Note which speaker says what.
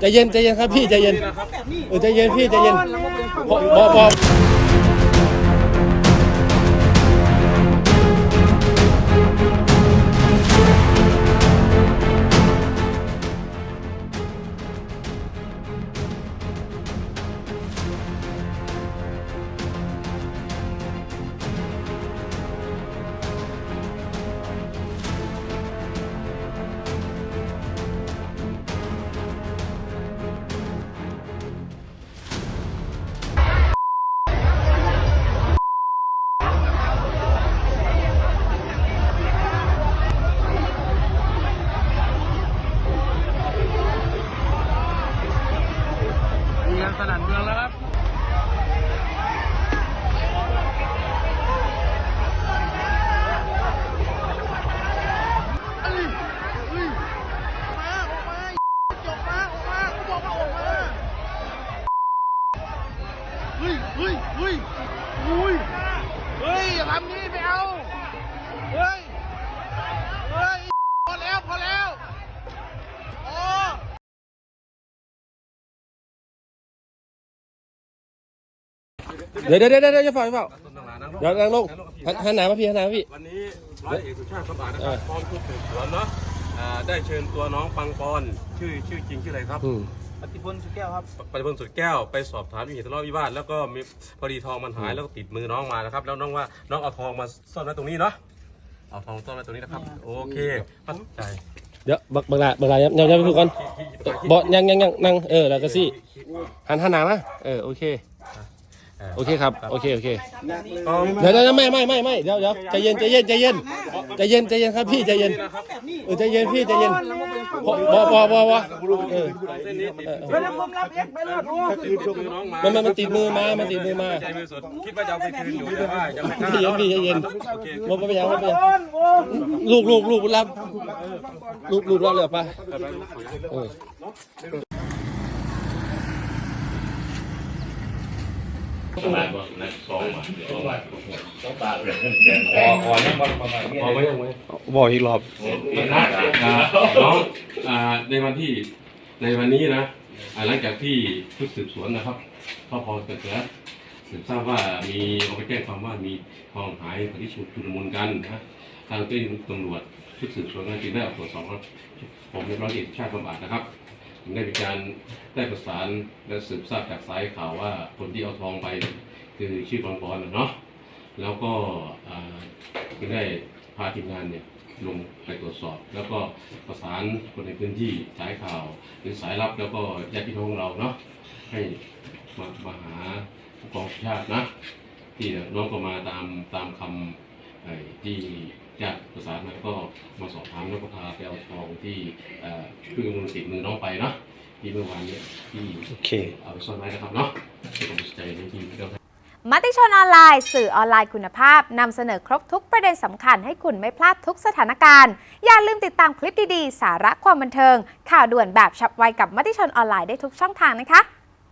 Speaker 1: ใจเย็นใจเย็นครับพี่ใจเย็นเออใจเย็นพี่ใจเย็นพอพอพอ
Speaker 2: เดี๋
Speaker 1: ยวเดี๋ยวเดี๋ยวเดี๋ยวจะฝ่าจะฝ่าเดี๋ยวนั่งลงหันหนหนามาพี่หันหนามาพี่
Speaker 3: วันนี้ร้อยเอกสุชาติสมบัตินะค
Speaker 1: เอ
Speaker 3: รั
Speaker 1: บ
Speaker 3: พร้อมชุดสืบสวนเนาะอ่าได้เชิญตัวน้องปังปอนชื่อชื่อจริงชื่ออะไรครับ
Speaker 1: อืม
Speaker 2: ปฏิพลสุดแก้วครับ
Speaker 3: ปฏิพลสุดแก้วไปสอบถามเหตุทะเลาะวิวาทแล้วก็มีพอดีทองมันหายแล้วก็ติดมือน้องมานะครับ แล้วน้องว่าน้องเอาทองมาซ่อนไว้ตรงนี้เนาะเอาทองซ่อนไว้ตรงนี้นะครับ โอเคเข้าใจ
Speaker 1: เดี๋ยวบักบักลาบักลายังยังยังไปพูดก่อนบอยังยังยังนั่งเออแล้วก็สิหันหันหนามาเออโอเค โอเคครับ โอเค โอเค
Speaker 3: ทอง
Speaker 1: เดี๋ยวเดี๋ยวไม่ไม่ไม่ไม่เดี๋ยวเดี๋ยวใจเย็นใจเย็นใจเย็นใจเย็นใจเย็นครับพี่ใจเย็นเออใจเย็นพี่ใจเย็นพอพอพอพอพอเออ
Speaker 3: เส้นนี้ติด
Speaker 2: เฮ้ยแล้วผมรับเอ็กไปเลยโอ้
Speaker 3: ติดมือน้องมา
Speaker 1: มันมันมันติดมือมา มันติดมือมา
Speaker 3: ใจมือสุดคิดว่าจะเอาไปคืนอยู่แต่ว่ายังไม่กล้า
Speaker 1: ใจเย็นพี่ใจเย็น
Speaker 3: โอเค
Speaker 1: ลงไปไปยังลงไปยัง
Speaker 2: โอนโอ้
Speaker 1: ลูกลูกลูกรับลูกลูกรับเลยป่ะ เออ
Speaker 3: เอาไว้ยังไว้
Speaker 1: บอกอีกรอบ
Speaker 3: น้องในวันที่ในวันนี้นะหลังจากที่ชุดสืบสวนนะครับเข้าพอเกิดแล้วสืบทราบว่ามีเอาไปแจ้งความว่ามีทองหายที่ชุดชุลมุนกันนะทางเจ้าหน้าที่ตำรวจชุดสืบสวนก็จึงได้ออกตรวจสอบครับผมเรียบร้อยเอกชาติบำบัดนะครับ ได้มีการได้ประสานและสืบทราบจากสายข่าวว่าคนที่เอาทองไปคือชื่อปอนปอนนะเนาะแล้วก็ได้พาทีมงานเนี่ยลงไปตรวจสอบ แล้วก็ประสานคนในพื้นที่สายข่าวหรือสายลับแล้วก็ญาติพี่น้องเราเนาะให้มามาหาผู้กองชาตินะที่น้องก็มาตามตามคำ ที่ญาติประสานมาก็มาสอบถามแล้วก็พาไปเอาทองที่เพื่อนมือติดมือน้องไปเนาะที่เมื่อวานเนี่ยที่
Speaker 1: เอา
Speaker 3: ไปซ่อนไว้นะครับเนาะที่ผมใจในที่เรื่อง
Speaker 4: มติชนออนไลน์ สื่อออนไลน์คุณภาพนำเสนอครบทุกประเด็นสำคัญให้คุณไม่พลาดทุกสถานการณ์ อย่าลืมติดตามคลิปดีๆ สาระความบันเทิง ข่าวด่วนแบบฉับไวกับมติชนออนไลน์ได้ทุกช่องทางนะคะ